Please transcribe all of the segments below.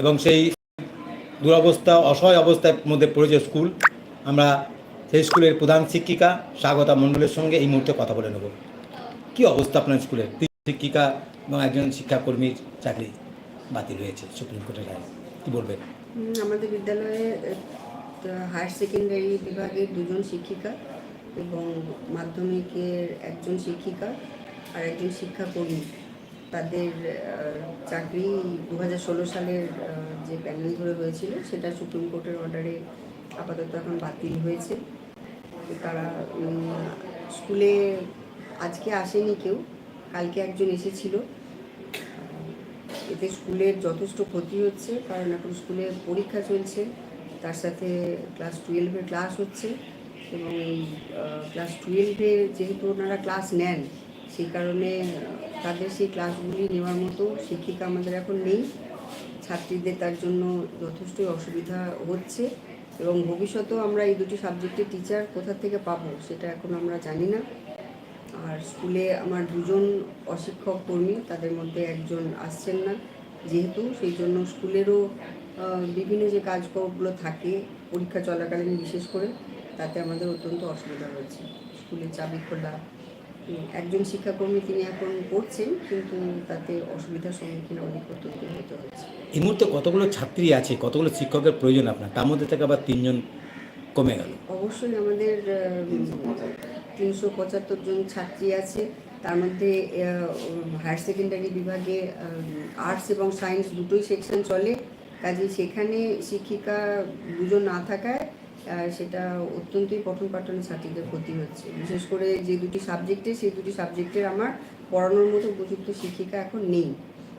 এবং সেই দুরবস্থা, অসহায় অবস্থার মধ্যে পড়েছে স্কুল। আমরা সেই স্কুলের প্রধান শিক্ষিকা স্বাগতা মণ্ডলের সঙ্গে এই মুহূর্তে কথা বলে নেব। কি অবস্থা আপনার স্কুলের শিক্ষিকা এবং একজন শিক্ষাকর্মীর চাকরি বাতিল হয়েছে সুপ্রিম কোর্টের রায়। কি বলবেন? আমাদের বিদ্যালয়ে হায়ার সেকেন্ডারি বিভাগের দুজন শিক্ষিকা এবং মাধ্যমিকের একজন শিক্ষিকা আর একজন শিক্ষাকর্মী। তাদের চাকরি দু হাজার ষোলো সালের যে প্যানেল ধরে হয়েছিল সেটা সুপ্রিম কোর্টের অর্ডারে আপাতত এখন বাতিল হয়েছে। তারা স্কুলে আজকে আসেনি কেউ, কালকে একজন এসেছিল। এতে স্কুলের যথেষ্ট ক্ষতি হচ্ছে, কারণ এখন স্কুলে পরীক্ষা চলছে, তার সাথে ক্লাস টুয়েলভের ক্লাস হচ্ছে এবং এই ক্লাস টুয়েলভে যেহেতু ওনারা ক্লাস নেন সেই কারণে তাদের সেই ক্লাসগুলি নেওয়ার মতো শিক্ষিকা আমাদের এখন নেই। ছাত্রীদের তার জন্য যথেষ্টই অসুবিধা হচ্ছে এবং ভবিষ্যতেও আমরা এই দুটি সাবজেক্টের টিচার কোথা থেকে পাবো সেটা এখন আমরা জানি না। আর স্কুলে আমার দুজন অশিক্ষক কর্মী, তাদের মধ্যে একজন আসছেন না যেহেতু, সেই জন্য স্কুলেরও বিভিন্ন যে কাজকর্মগুলো থাকে পরীক্ষা চলাকালীন বিশেষ করে, তাতে আমাদের অত্যন্ত অসুবিধা হচ্ছে। স্কুলে চাবি খোলা একজন শিক্ষাকর্মী তিনি এখন পড়ছেন কিন্তু তাতে অসুবিধার সম্মুখীন অনেক অত্যন্ত হতে হচ্ছে। এই মুহূর্তে কতগুলো ছাত্রী আছে কতগুলো শিক্ষকের প্রয়োজন আপনার? তার মধ্যে থেকে আবার তিনজন কমে গেল। অবশ্যই আমাদের তিনশো পঁচাত্তর জন ছাত্রী আছে। তার মধ্যে হায়ার সেকেন্ডারি বিভাগে আর্টস এবং সায়েন্স দুটোই সেকশন চলে। কাজে সেখানে শিক্ষিকা দুজন না থাকায় সেটা অত্যন্তই পঠন পাঠনে ছাত্রীদের ক্ষতি হচ্ছে। বিশেষ করে যে দুটি সাবজেক্টে সেই দুটি সাবজেক্টের আমার পড়ানোর মতো উপযুক্ত শিক্ষিকা এখন নেই।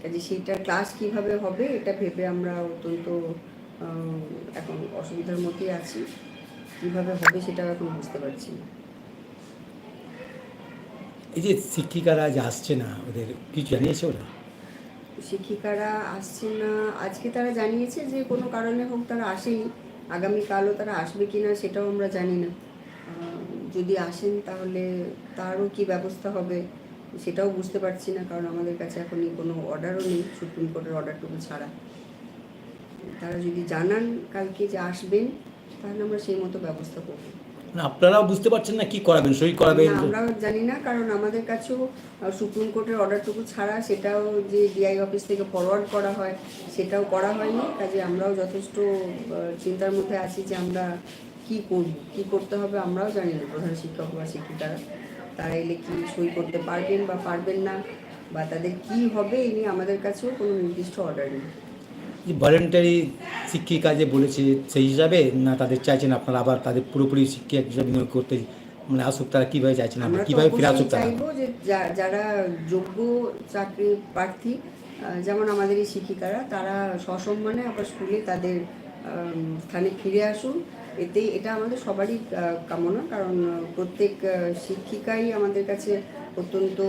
কাজে সেইটা ক্লাস কীভাবে হবে এটা ভেবে আমরা অত্যন্ত এখন অসুবিধার মধ্যেই আছি। কীভাবে হবে সেটা এখন বুঝতে পারছি না। এই যে শিক্ষিকারা যে আসছে না ওদের কিছু জানিয়েছে ওরা? শিক্ষিকারা আসছে না। আজকে তারা জানিয়েছে যে কোনো কারণে হোক তারা আসেনি। আগামীকালও তারা আসবে কি না সেটাও আমরা জানি না। যদি আসেন তাহলে তারও কি ব্যবস্থা হবে সেটাও বুঝতে পারছি না, কারণ আমাদের কাছে এখনই কোনো অর্ডারও নেই সুপ্রিম কোর্টের অর্ডারটুকু ছাড়া। তারা যদি জানান কালকে যে আসবেন, তাহলে আমরা সেই মতো ব্যবস্থা করব। মানে আপনারাও বুঝতে পারছেন না কি করাবেন সই করাবেন? না, আমরাও জানি না কারণ আমাদের কাছেও সুপ্রিম কোর্টের অর্ডারটুকু ছাড়া সেটাও যে ডিআই অফিস থেকে ফরওয়ার্ড করা হয় সেটাও করা হয়নি। কাজে আমরাও যথেষ্ট চিন্তার মধ্যে আছি যে আমরা কি করব কি করতে হবে আমরাও জানি না। প্রধান শিক্ষক বা শিক্ষিকারা তারা এলে কি সই করতে পারবেন বা পারবেন না বা তাদের কি হবে এই নিয়ে আমাদের কাছেও কোনো নির্দিষ্ট অর্ডার নেই। ভলেন্টারি শিক্ষিকা যে বলেছে সেই হিসাবে না তাদের চাইছেন আপনারা আবার তাদের পুরোপুরি শিক্ষক হিসাবে নিয়োগ করতে মানে আসুক তারা কীভাবে চাইছেন আপনারা কীভাবে ফিরে আসুক তারা? যারা যোগ্য চাকরি প্রার্থী যেমন আমাদের এই শিক্ষিকারা তারা সসম্মানে আবার স্কুলে তাদের স্থানে ফিরে আসুন। এতে এটা আমাদের সবারই কামনা কারণ প্রত্যেক শিক্ষিকাই আমাদের কাছে অত্যন্ত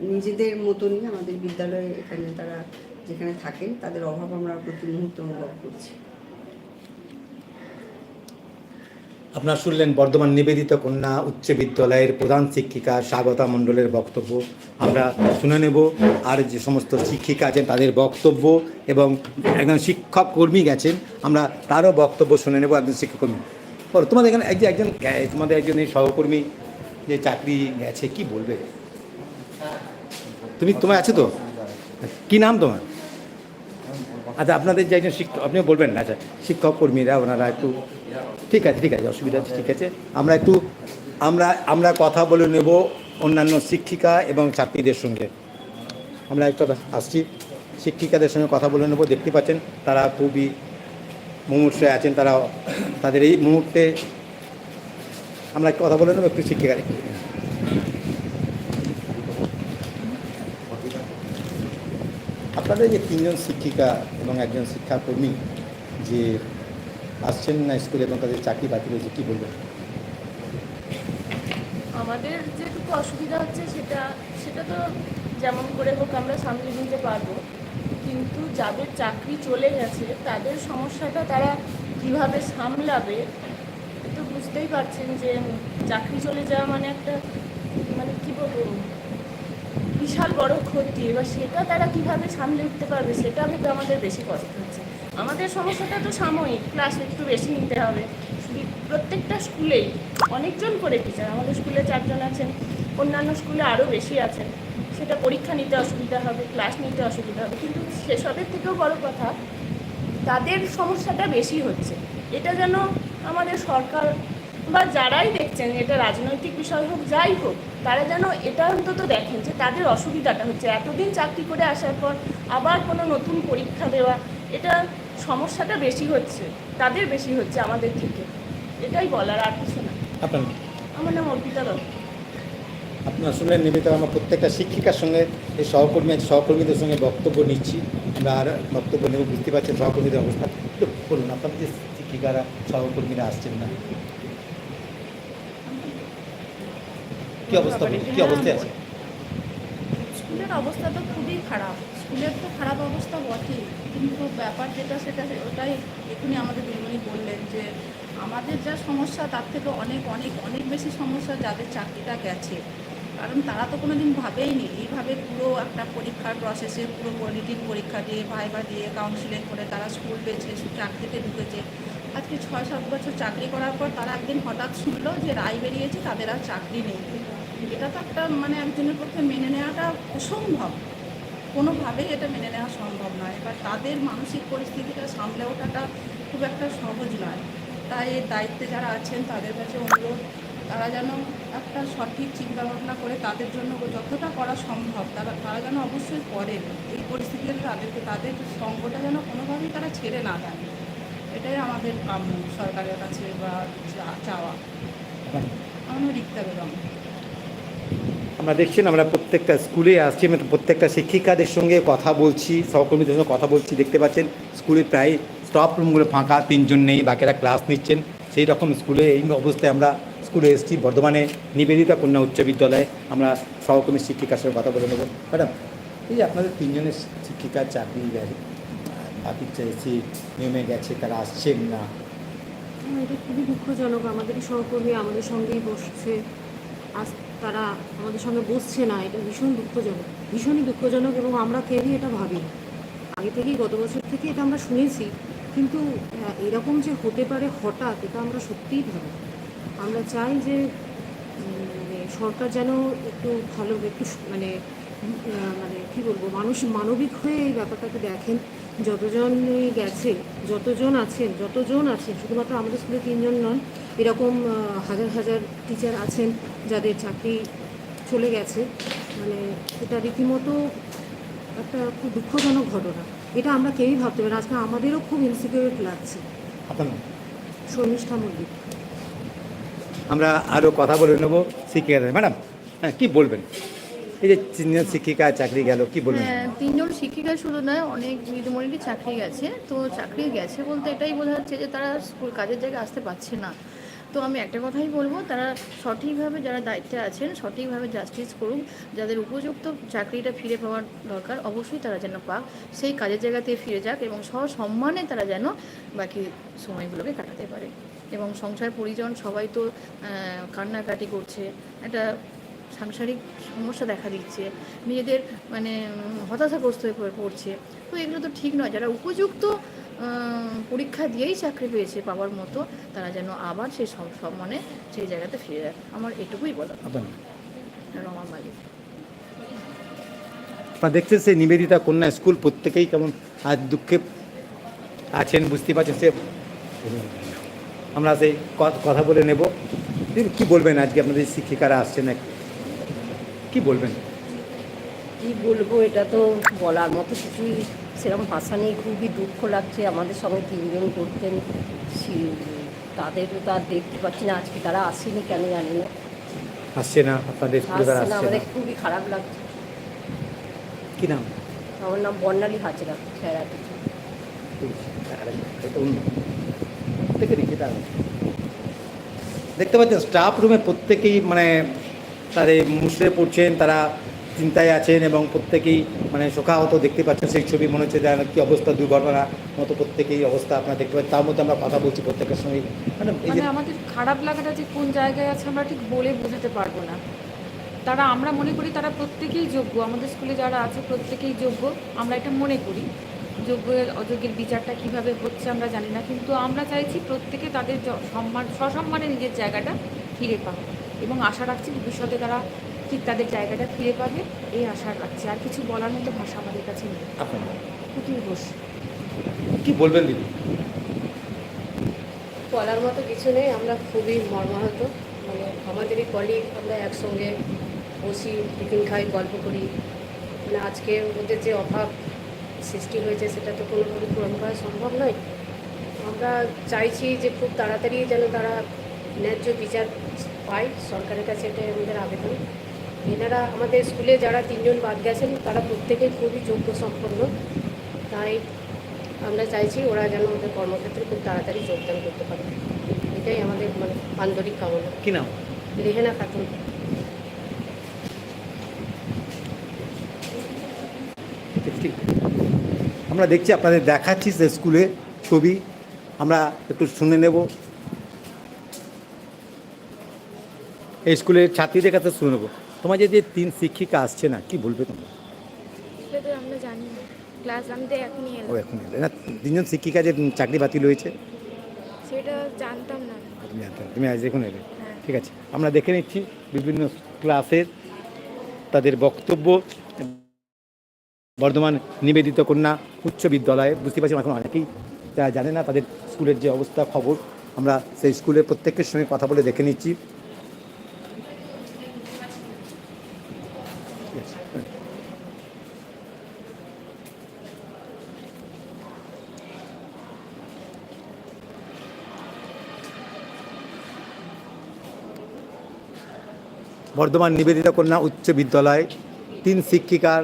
নিজেদের মতনই আমাদের বিদ্যালয়ে এখানে তারা যেখানে থাকেন, তাদের অভাব আমরা প্রতি মুহূর্তে অনুভব করছি। আপনারা শুনলেন বর্ধমান নিবেদিত কন্যা উচ্চ বিদ্যালয়ের প্রধান শিক্ষিকা স্বাগতা মণ্ডলের বক্তব্য। আমরা শুনে নেব আর যে সমস্ত শিক্ষিকা আছেন তাদের বক্তব্য এবং একজন শিক্ষক কর্মী গেছেন, আমরা তারও বক্তব্য শুনে নেব একজন শিক্ষকর্মী বলো, তোমাদের এখানে যে একজন তোমাদের একজন এই সহকর্মী যে চাকরি গেছে, কি বলবে? তুমি তোমার আছে তো? কি নাম তোমার? আচ্ছা আপনাদের যে একজন শিক্ষক আপনি বলবেন না আচ্ছা শিক্ষক কর্মীরা ওনারা একটু ঠিক আছে ঠিক আছে অসুবিধা আছে, ঠিক আছে। আমরা একটু আমরা আমরা কথা বলে নেব অন্যান্য শিক্ষিকা এবং ছাত্রীদের সঙ্গে। আমরা একটু আসছি। শিক্ষিকাদের সঙ্গে কথা বলে নেব দেখতে পাচ্ছেন তারা খুবই মুমূর্ষে আছেন তারা তাদের এই মুহূর্তে আমরা কথা বলে নেব একটু শিক্ষিকা আপনাদের যে তিনজন শিক্ষিকা এবং একজন শিক্ষাকর্মী যে আসছেন না স্কুলে এবং তাদের চাকরি বাতিল হয়েছে, কী বলবেন? আমাদের যেটুকু অসুবিধা হচ্ছে সেটা সেটা তো যেমন করে হোক আমরা সামলে নিতে পারব। কিন্তু যাদের চাকরি চলে গেছে, তাদের সমস্যাটা তারা কীভাবে সামলাবে তো বুঝতেই পারছেন যে চাকরি চলে যাওয়া মানে একটা মানে কী বলব? বিশাল বড় ক্ষতি, এবার সেটা তারা কীভাবে সামলে উঠতে পারবে, সেটা ভেবে আমাদের বেশি কষ্ট হচ্ছে। আমাদের সমস্যাটা তো সাময়িক ক্লাস একটু বেশি নিতে হবে। প্রত্যেকটা স্কুলেই অনেকজন করে টিচার আমাদের স্কুলে চারজন আছেন, অন্যান্য স্কুলে আরও বেশি আছেন। সেটা পরীক্ষা নিতে অসুবিধা হবে ক্লাস নিতে অসুবিধা হবে। কিন্তু সেসবের থেকেও বড় কথা, তাদের সমস্যাটা বেশি হচ্ছে। এটা যেন আমাদের সরকার বা যারাই দেখছেন এটা রাজনৈতিক বিষয় হোক যাই হোক তারা যেন এটা অন্তত দেখেন যে তাদের অসুবিধাটা হচ্ছে। এতদিন চাকরি করে আসার পর আবার কোনো নতুন পরীক্ষা দেওয়া এটা সমস্যাটা বেশি হচ্ছে তাদের বেশি হচ্ছে আমাদের থেকে। এটাই বলার আর কিছু না। আপনার আমার নাম অর্পিতা দত্ত। আপনার শুনলেন নিবেদিত আমরা প্রত্যেকটা শিক্ষিকার সঙ্গে এই সহকর্মী আছে সহকর্মীদের সঙ্গে বক্তব্য নিচ্ছি। আমরা আর বক্তব্য নেব বুঝতে পারছেন সহকর্মীদের অবস্থা। একটু বলুন আপনাদের যে শিক্ষিকারা সহকর্মীরা আসছেন না? কি অবস্থা? কি অবস্থায় আছে? স্কুলের অবস্থা তো খুবই খারাপ। স্কুলের তো খারাপ অবস্থা বটেই। কিন্তু ব্যাপার যেটা সেটা ওটাই এখনই আমাদের দিদিমণি বললেন যে, আমাদের যা সমস্যা তার থেকে অনেক অনেক অনেক বেশি সমস্যা যাদের চাকরিটা গেছে। কারণ তারা তো কোনো দিন ভাবেইনি। এইভাবে পুরো একটা পরীক্ষার প্রসেসে পুরো রিটিন পরীক্ষা দিয়ে, ভাইবা দিয়ে কাউন্সিলিং করে তারা স্কুল পেয়েছে, চাকরিতে ঢুকেছে। আজকে ছয়, সাত বছর চাকরি করার পর তারা একদিন হঠাৎ শুনলো যে রায় বেরিয়েছে, তাদের আর চাকরি নেই। এটা তো একটা মানে একজনের পক্ষে মেনে নেওয়াটা অসম্ভব। কোনোভাবেই এটা মেনে নেওয়া সম্ভব নয়। এবার তাদের মানসিক পরিস্থিতিটা সামলে ওঠাটা খুব একটা সহজ নয়। তাই এর দায়িত্বে যারা আছেন তাদের কাছে অনুরোধ তারা যেন একটা সঠিক চিন্তা ভাবনা করে তাদের জন্য যতটা করা সম্ভব তারা তারা যেন অবশ্যই করেন। এই পরিস্থিতিতে তাদেরকে তাদের সঙ্গটা যেন কোনোভাবেই তারা ছেড়ে না দেন। এটাই আমাদের কাম্য সরকারের কাছে বা চাওয়া। আমার রিক্তা বেগম। আমরা দেখছেন, আমরা প্রত্যেকটা স্কুলে আসছি, আমরা প্রত্যেকটা শিক্ষিকাদের সঙ্গে কথা বলছি, সহকর্মীদের সঙ্গে কথা বলছি, দেখতে পাচ্ছেন, স্কুলে প্রায় স্টপ রুমগুলো ফাঁকা, তিনজন নেই, বাকিরা ক্লাস নিচ্ছেন। সেই রকম স্কুলে এই অবস্থায় আমরা স্কুলে এসেছি, বর্ধমানে নিবেদিতা কন্যা উচ্চ বিদ্যালয়ে। আমরা সহকর্মী শিক্ষিকার সঙ্গে কথা বলে নেব। ম্যাডাম, এই যে আপনাদের তিনজনের শিক্ষিকার চাকরি বাকি চেয়েছি নেমে গেছে, তারা আসছেন না। এটা খুবই দুঃখজনক। আমাদেরই সহকর্মী আমাদের সঙ্গেই বসছে। আজ তারা আমাদের সঙ্গে বসছে না, এটা ভীষণ দুঃখজনক, ভীষণই দুঃখজনক এবং আমরা কেউই এটা ভাবি আগে থেকেই গত বছর থেকে এটা আমরা শুনেছি, কিন্তু এরকম যে হতে পারে হঠাৎ, এটা আমরা সত্যিই ভাবি আমরা চাই যে মানে সরকার যেন একটু ভালো, একটু মানে মানে কী বলব, মানুষ মানবিক হয়ে এই ব্যাপারটাকে দেখেন। যতজনই গেছে যতজন আছেন যতজন আছেন শুধুমাত্র আমাদের স্কুলে তিনজন নন এরকম হাজার হাজার টিচার আছেন যাদের চাকরি চলে গেছে। মানে এটা রীতিমতো একটা খুব দুঃখজনক ঘটনা। এটা আমরা কেউই ভাবতে পারি না। আজকে আমাদেরও খুব ইনসিকিউরিট লাগছে। শর্মিষ্ঠা মল্লিক। আমরা আরও কথা বলে নেব শিক্ষিকাদের ম্যাডাম হ্যাঁ কী বলবেন? এই যে তিনজন শিক্ষিকা চাকরি গেল, কি বলবেন? হ্যাঁ তিনজন শিক্ষিকা শুধু নয়, অনেক দিদিমণিরই চাকরি গেছে। তো চাকরি গেছে বলতে এটাই বোঝা যাচ্ছে যে তারা স্কুল কাজের জায়গায় আসতে পারছে না। তো আমি একটা কথাই বলব, তারা সঠিকভাবে যারা দায়িত্বে আছেন, সঠিকভাবে জাস্টিস করুক, যাদের উপযুক্ত চাকরিটা ফিরে পাওয়ার দরকার, অবশ্যই তারা যেন পাক। সেই কাজের জায়গাতে ফিরে যাক এবং সসম্মানে তারা যেন বাকি সময়গুলোকে কাটাতে পারে। এবং সংসার পরিজন সবাই তো কান্নাকাটি করছে। একটা সাংসারিক সমস্যা দেখা দিচ্ছে নিজেদের মানে হতাশাগ্রস্ত হয়ে পড়ছে। তো এগুলো তো ঠিক নয়। যারা উপযুক্ত পরীক্ষা দিয়েই চাকরি পেয়েছে পাওয়ার মতো তারা যেন আবার সেই সব সম্মানে সেই জায়গাতে ফিরে যায়। আমার এটুকুই বলা রমা মালিক। আপনারা দেখছেন সেই নিবেদিতা কন্যা স্কুল প্রত্যেকেই কেমন আজ দুঃখে আছেন বুঝতে পারছেন সে আমরা সেই কথা বলে নেব। কি বলবেন আজকে আপনাদের শিক্ষিকারা আসছেন কি বলবেন? কি বলব এটা তো বলার মতো কিছুই সেরকম ভাষা নেই। খুবই দুঃখ লাগছে আমাদের সঙ্গে তিনজন করতেন। তাদের তো আর দেখতে পাচ্ছি না আজকে তারা আসেনি কেন জানি না। আসছে না আপনাদের আসছে না আমাদের খুবই খারাপ লাগছে। কি নাম? আমার নাম বর্ণালী হাজরা প্রত্যেকে রেখে দাও। দেখতে পাচ্ছেন স্টাফ রুমে প্রত্যেকেই মানে তাদের মুসড়ে পড়ছেন তারা চিন্তায় আছেন এবং প্রত্যেকেই মানে শোকাহত দেখতে পাচ্ছেন সেই ছবি। মনে হচ্ছে যে কি অবস্থা দুর্ঘটনা মতো প্রত্যেকেই অবস্থা আপনারা দেখতে পাচ্ছেন। তার মধ্যে আমরা কথা বলছি প্রত্যেকের সঙ্গে। মানে মানে আমাদের খারাপ লাগাটা যে কোন জায়গায় আছে আমরা ঠিক বলে বোঝাতে পারব না। তারা আমরা মনে করি তারা প্রত্যেকেই যোগ্য। আমাদের স্কুলে যারা আছে প্রত্যেকেই যোগ্য। আমরা এটা মনে করি। যোগ্যের অযোগ্যের বিচারটা কীভাবে হচ্ছে আমরা জানি না। কিন্তু আমরা চাইছি প্রত্যেকে তাদের সম্মান সসম্মানে নিজের জায়গাটা ফিরে পাবে এবং আশা রাখছি ভবিষ্যতে তারা ঠিক তাদের জায়গাটা ফিরে পাবে এই আশা রাখছি। আর কিছু বলার মতো ভাষা আমাদের কাছে নেই? পুতুল ঘোষ। কি বলবেন দিদি? বলার মতো কিছু নেই আমরা খুবই মর্মাহত। মানে আমাদেরই কলিগ আমরা একসঙ্গে বসি টিফিন খাই গল্প করি। মানে আজকে ওদের যে অভাব সৃষ্টি হয়েছে সেটা তো কোনোভাবে পূরণ করা সম্ভব নয়। আমরা চাইছি যে খুব তাড়াতাড়ি যেন তারা ন্যায্য বিচার পায় সরকারের কাছে এটাই আমাদের আবেদন। এনারা আমাদের স্কুলে যারা তিনজন বাদ গেছেন তারা প্রত্যেকেই খুবই যোগ্য সম্পন্ন। তাই আমরা চাইছি ওরা যেন আমাদের কর্মক্ষেত্রে খুব তাড়াতাড়ি যোগদান করতে পারে। এটাই আমাদের মানে আন্তরিক কামনা। কি নাম? রেহেনা খাতুন। আমরা দেখছি আপনাদের দেখাচ্ছি যে স্কুলে ছবি। আমরা একটু শুনে নেব। এই স্কুলের ছাত্রীদের কাছে শুনে নেব। তোমার যে তিন শিক্ষিকা আসছে না কি বলবে তোমরা? আমরা জানি না। ক্লাস আমি তো এখনই ও এখন এলে। না তিনজন শিক্ষিকা যে চাকরি বাতিল হয়েছে? সেটা জানতাম না। তুমি তুমি আজ এখন এলে হ্যাঁ। ঠিক আছে আমরা দেখে নিচ্ছি বিভিন্ন ক্লাসের তাদের বক্তব্য। বর্ধমান নিবেদিত কন্যা উচ্চ বিদ্যালয়ে বুঝতে পারছি এখন অনেকেই যারা জানে না তাদের স্কুলের যে অবস্থা খবর। আমরা সেই স্কুলের প্রত্যেকের সঙ্গে কথা বলে দেখে নিচ্ছি ঠিক আছে। বর্ধমান নিবেদিতা কন্যা উচ্চ বিদ্যালয়, তিন শিক্ষিকার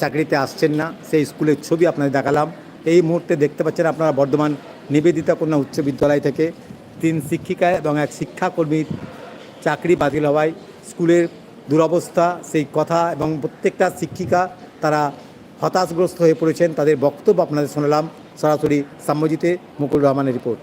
চাকরিতে আসছেন না, সেই স্কুলের ছবি আপনাদের দেখালাম। এই মুহূর্তে দেখতে পাচ্ছেন আপনারা বর্ধমান নিবেদিতা কন্যা উচ্চ বিদ্যালয় থেকে তিন শিক্ষিকা এবং এক শিক্ষাকর্মীর চাকরি বাতিল হওয়ায় স্কুলের দুরবস্থা, সেই কথা এবং প্রত্যেকটা শিক্ষিকা তারা হতাশগ্রস্ত হয়ে পড়েছেন। তাদের বক্তব্য আপনাদের শোনালাম। সরাসরি সাম্যজিতে মুকুল রহমানের রিপোর্ট।